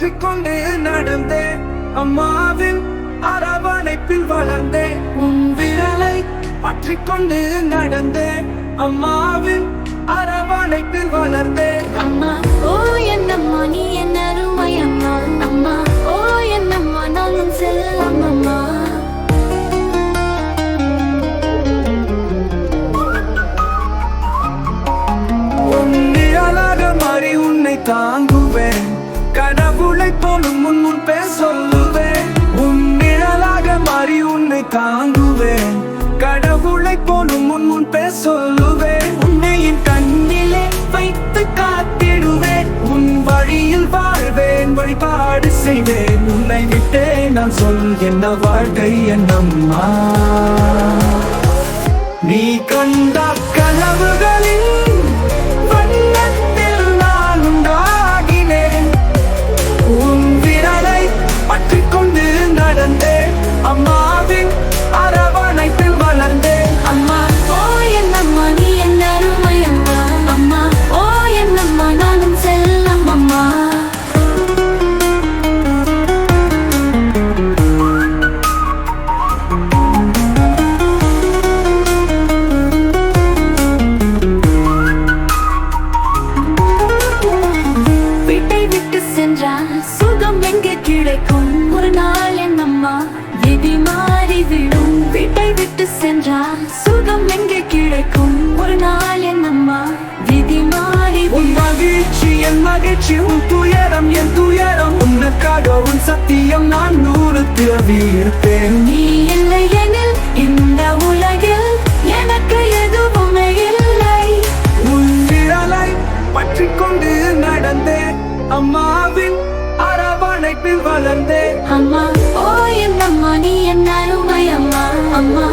பற்றிக் கொண்டு நடந்தேன். அம்மாவின் அரவணைப்பில் வளர்ந்தேன். உன் விரலை பற்றிக் கொண்டு நடந்தேன். அம்மாவின் அரவணைப்பில் வளர்ந்தேன். அம்மா ஓ என்னம்மா நீ என்ன அருமை அம்மா. அம்மா ஓ என்னம்மா நானும் செல்லம் அம்மா. உன் நிழலாக மாறி உன்னை தாங்குவேன் உழைப்பாலும் போலும் முன் முன் பேர் சொல்லுவேன். உன் நிழலாக மாறி உன்னை தாங்குவேன். கடவுளை போலும் முன் முன் பேர் சொல்லுவேன். உன்னை என் கண்ணிலே வைத்து காத்திடுவேன். உன் வழியில் வாழ்வேன் வழிபாடு செய்வேன். உன்னை விட்டே நான் சொல் என்ன வாழ்க்கை என்னம்மா செல்வம் எங்கே கிடைக்கும்? ஒரு நாள் என் அம்மா விதி மாறி விடும் வீட்டை விட்டு சென்றால் சுகம் எங்கே கிடைக்கும்? ஒரு நாள் என் அம்மா விதி மாறி உன் மகிழ்ச்சி என் மகிழ்ச்சி உன் துயரம் என் துயரம். உனக்காக உன் சத்தியம் நான் நூறு திரவி இருப்பேன். நீ இல்லை எனில் இந்த உலகில் எனக்கு எதுவுமே இல்லை. உன் விரலை பற்றி கொண்டு நடந்தேன். அம்மா அணைப்பில் வளர்ந்தேன். அம்மா ஓ என் அம்மா நீ என் அருமை அம்மா. அம்மா